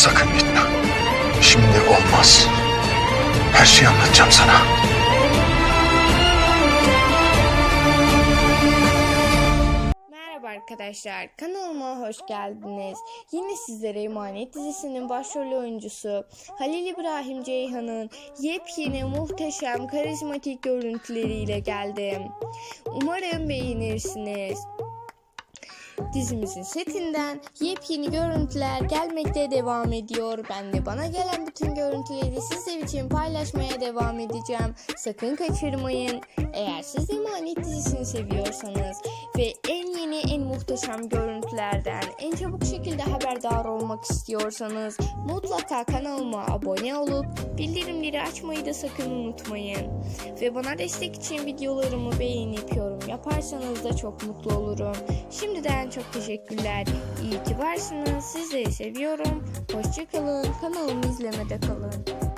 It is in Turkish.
Sakın gitme. Şimdi olmaz. Her şeyi anlatacağım sana. Merhaba arkadaşlar. Kanalıma hoş geldiniz. Yine sizlere Emanet dizisinin başrol oyuncusu Halil İbrahim Ceyhan'ın yepyeni muhteşem karizmatik görüntüleriyle geldim. Umarım beğenirsiniz. Dizimizin setinden yepyeni görüntüler gelmekte devam ediyor. Ben de bana gelen bütün görüntüleri sizler için paylaşmaya devam edeceğim. Sakın kaçırmayın. Eğer siz de Emanet dizisini seviyorsanız ve en yeni en muhteşem görüntülerden en çabuk şekilde haberdar olmak istiyorsanız mutlaka kanalıma abone olup bildirimleri açmayı da sakın unutmayın. Ve bana destek için videolarımı beğenip yorum yaparsanız da çok mutlu olurum. Şimdiden çok teşekkürler. İyi ki varsınız. Sizleri seviyorum. Hoşçakalın. Kanalımı izlemede kalın.